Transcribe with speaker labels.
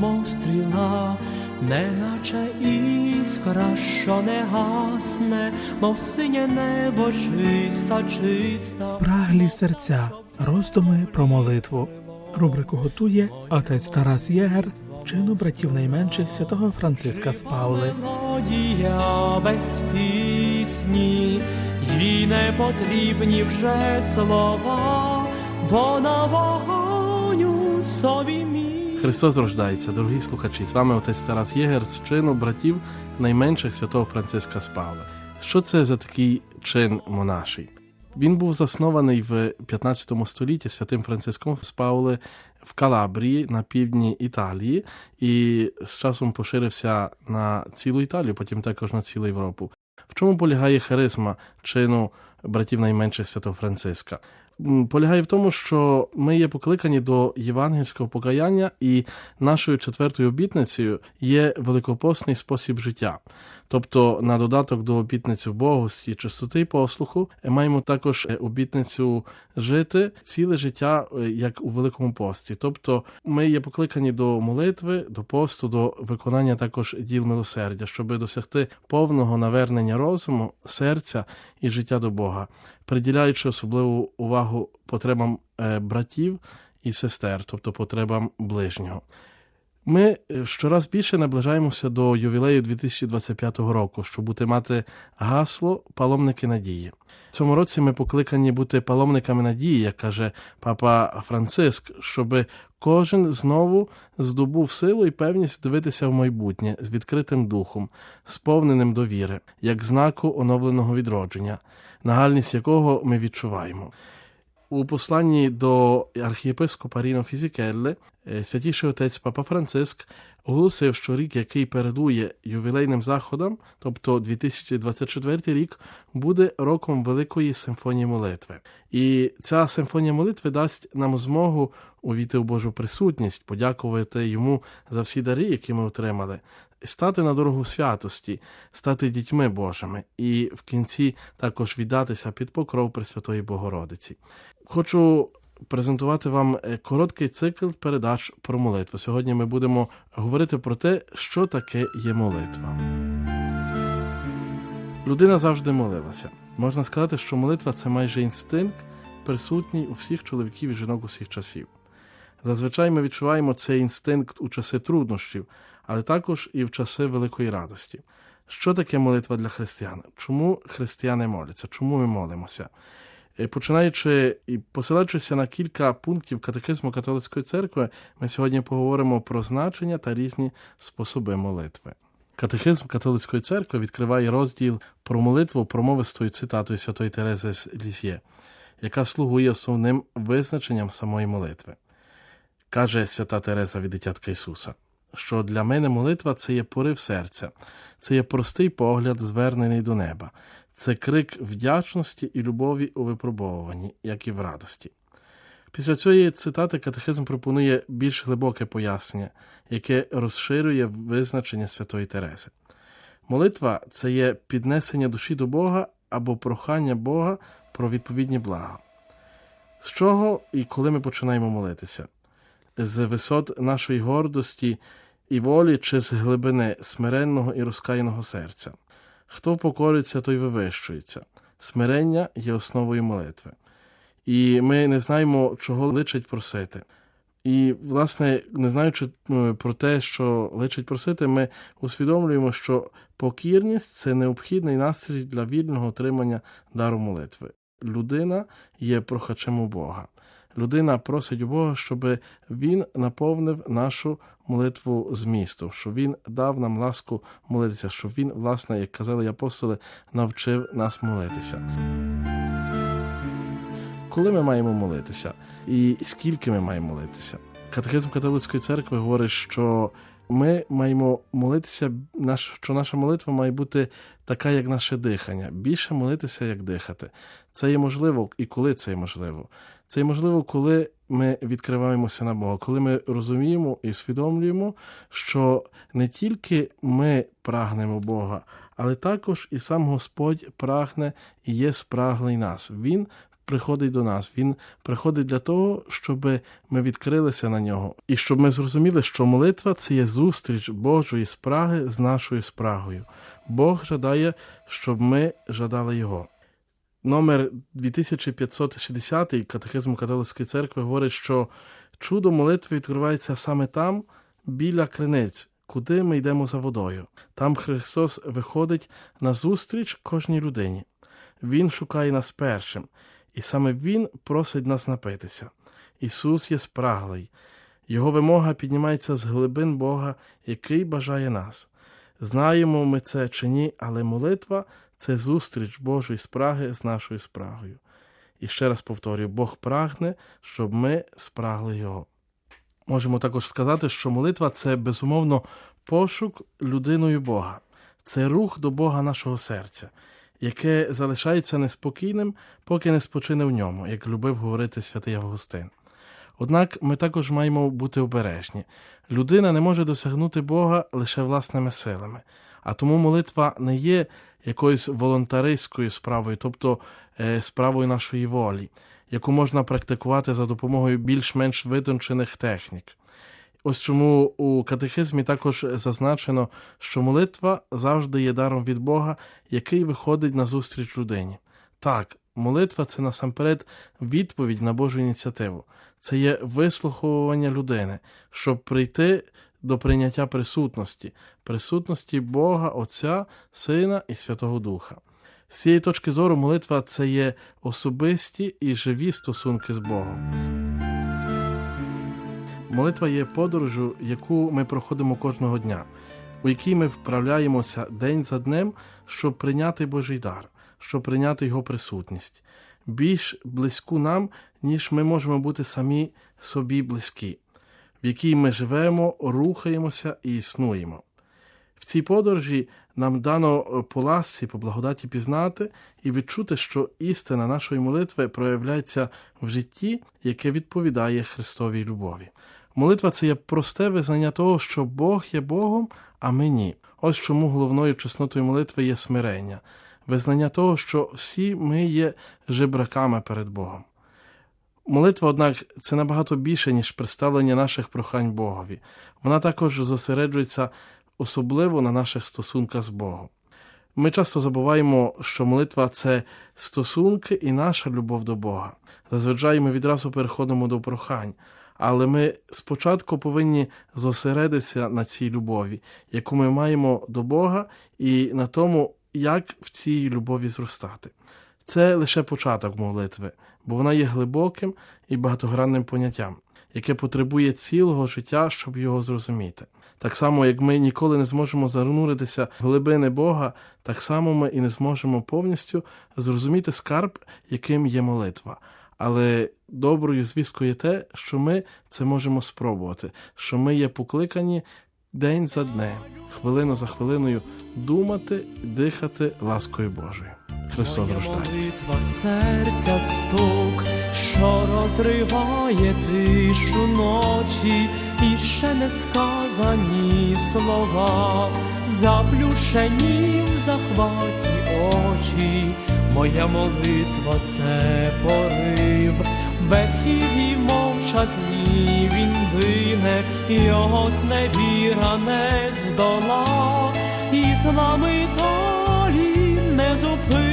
Speaker 1: мов стріла, неначе іскра, що не гасне, мов синє небо чиста, чиста.
Speaker 2: Спраглі серця. Роздуми про молитву. Рубрику готує отець Тарас Єгер, чину братів найменших святого Франциска з Паули.
Speaker 1: Мелодія без пісні, їй не потрібні вже слова, вона вогонь у собі мій.
Speaker 3: Христос рождається, дорогі слухачі. З вами отець Тарас Єгер з чину братів найменших святого Франциска з Павла. Що це за такий чин монаший? Він був заснований в 15 столітті святим Франциском з Паули в Калабрії на півдні Італії і з часом поширився на цілу Італію, потім також на цілу Європу. В чому полягає харизма чину братів найменших святого Франциска? Полягає в тому, що ми є покликані до євангельського покаяння, і нашою четвертою обітницею є великопосний спосіб життя. Тобто, на додаток до обітниці богості, чистоти і послуху, е, маємо також е, обітницю жити ціле життя е, як у великому пості. Тобто, ми є покликані до молитви, до посту, до виконання також діл милосердя, щоб досягти повного навернення розуму, серця і життя до Бога, приділяючи особливу увагу потребам е, братів і сестер, тобто потребам ближнього. Ми е, щораз більше наближаємося до ювілею 2025 року, щоб бути мати гасло паломники надії. В цьому році ми покликані бути паломниками надії, як каже папа Франциск, щоб кожен знову здобув силу і певність дивитися в майбутнє з відкритим духом, сповненим довіри, як знаку оновленого відродження, нагальність якого ми відчуваємо. У посланні до архієпископа Ріно Фізікелле е, святіший отець Папа Франциск оголосив, що рік, який передує ювілейним заходам, тобто 2024 рік, буде роком Великої симфонії молитви. І ця симфонія молитви дасть нам змогу увійти в Божу присутність, подякувати йому за всі дари, які ми отримали, стати на дорогу святості, стати дітьми Божими і в кінці також віддатися під покров Пресвятої Богородиці. Хочу презентувати вам е, короткий цикл передач про молитву. Сьогодні ми будемо говорити про те, що таке є молитва. Людина завжди молилася. Можна сказати, що молитва це майже інстинкт, присутній у всіх чоловіків і жінок усіх часів. Зазвичай ми відчуваємо цей інстинкт у часи труднощів, але також і в часи великої радості. Що таке молитва для християн? Чому християни моляться? Чому ми молимося? Е, Починаючи і посилаючися на кілька пунктів катехизму католицької церкви, ми сьогодні поговоримо про значення та різні способи молитви. Катехизм католицької церкви відкриває розділ про молитву промовистою цитатою святої Терези з Лізьє, яка слугує основним визначенням самої молитви. Каже свята Тереза від дитятка Ісуса, що для мене молитва це є порив серця, це є простий погляд, звернений до неба, це крик вдячності і любові у випробовуванні, як і в радості. Після цієї цитати катехизм пропонує більш глибоке пояснення, яке розширює визначення святої Терези. Молитва це є піднесення душі до Бога або прохання Бога про відповідні блага. З чого і коли ми починаємо молитися? З висот нашої гордості і волі чи з глибини смиренного і розкаяного серця. Хто покориться, той вивищується. Смирення є основою молитви. І ми не знаємо, чого личить просити. І, власне, не знаючи е, про те, що личить просити, ми усвідомлюємо, що покірність це необхідний настрій для вільного отримання дару молитви. Людина є прохачем у Бога. Людина просить Бога, щоб Він наповнив нашу молитву змісту, щоб Він дав нам ласку молитися, щоб Він, власне, як казали апостоли, навчив нас молитися. Коли ми маємо молитися і скільки ми маємо молитися? Катехизм католицької церкви говорить, що ми маємо молитися, що наша молитва має бути така, як наше дихання. Більше молитися, як дихати. Це є можливо і коли це є можливо. Це є можливо, коли ми відкриваємося на Бога, коли ми розуміємо і усвідомлюємо, що не тільки ми прагнемо Бога, але також і сам Господь прагне і є спраглий нас. Він приходить до нас. Він приходить для того, щоб ми відкрилися на нього, і щоб ми зрозуміли, що молитва це є зустріч Божої спраги з нашою спрагою. Бог жадає, щоб ми жадали Його. Номер 2560 катехизму католицької церкви говорить, що чудо молитви відкривається саме там, біля криниць, куди ми йдемо за водою. Там Христос виходить на зустріч кожній людині. Він шукає нас першим, і саме Він просить нас напитися. Ісус є спраглий. Його вимога піднімається з глибин Бога, який бажає нас. Знаємо ми це чи ні, але молитва це зустріч Божої спраги з нашою спрагою. І ще раз повторюю: Бог прагне, щоб ми спрагли Його. Можемо також сказати, що молитва це безумовно пошук людиною Бога, це рух до Бога нашого серця, яке залишається неспокійним, поки не спочине в ньому, як любив говорити святий Августин. Однак ми також маємо бути обережні. Людина не може досягнути Бога лише власними силами, а тому молитва не є якоюсь волонтаристською справою, тобто е, справою нашої волі, яку можна практикувати за допомогою більш-менш витончених технік. Ось чому у катехизмі також зазначено, що молитва завжди є даром від Бога, який виходить на зустріч людині. Так, молитва це насамперед відповідь на Божу ініціативу, це є вислуховування людини, щоб прийти до прийняття присутності, присутності Бога, Отця, Сина і Святого Духа. З цієї точки зору молитва це є особисті і живі стосунки з Богом. Молитва є подорожю, яку ми проходимо кожного дня, у якій ми вправляємося день за днем, щоб прийняти Божий дар, щоб прийняти Його присутність, більш близьку нам, ніж ми можемо бути самі собі близькі, в якій ми живемо, рухаємося і існуємо. В цій подорожі нам дано по ласці, по благодаті пізнати і відчути, що істина нашої молитви проявляється в житті, яке відповідає Христовій любові. Молитва це є просте визнання того, що Бог є Богом, а ми ні. Ось чому головною чеснотою молитви є смирення, визнання того, що всі ми є жебраками перед Богом. Молитва, однак, це набагато більше, ніж представлення наших прохань Богові. Вона також зосереджується особливо на наших стосунках з Богом. Ми часто забуваємо, що молитва це стосунки і наша любов до Бога. Зазвичай ми відразу переходимо до прохань, але ми спочатку повинні зосередитися на цій любові, яку ми маємо до Бога, і на тому, як в цій любові зростати. Це лише початок молитви, бо вона є глибоким і багатогранним поняттям, яке потребує цілого життя, щоб його зрозуміти. Так само, як ми ніколи не зможемо зануритися в глибини Бога, так само ми і не зможемо повністю зрозуміти скарб, яким є молитва. Але доброю звісткою є те, що ми це можемо спробувати, що ми є покликані день за днем, хвилину за хвилиною думати, дихати ласкою Божою. Христос рождається.
Speaker 1: молитва серця стук, що розриває тишу ночі, і ще не сказані слова, заплющені в захваті очі. Моя молитва це порив, Верхів і мовчазні він вине, його зневіра не здола, і з нами долі не зупинить.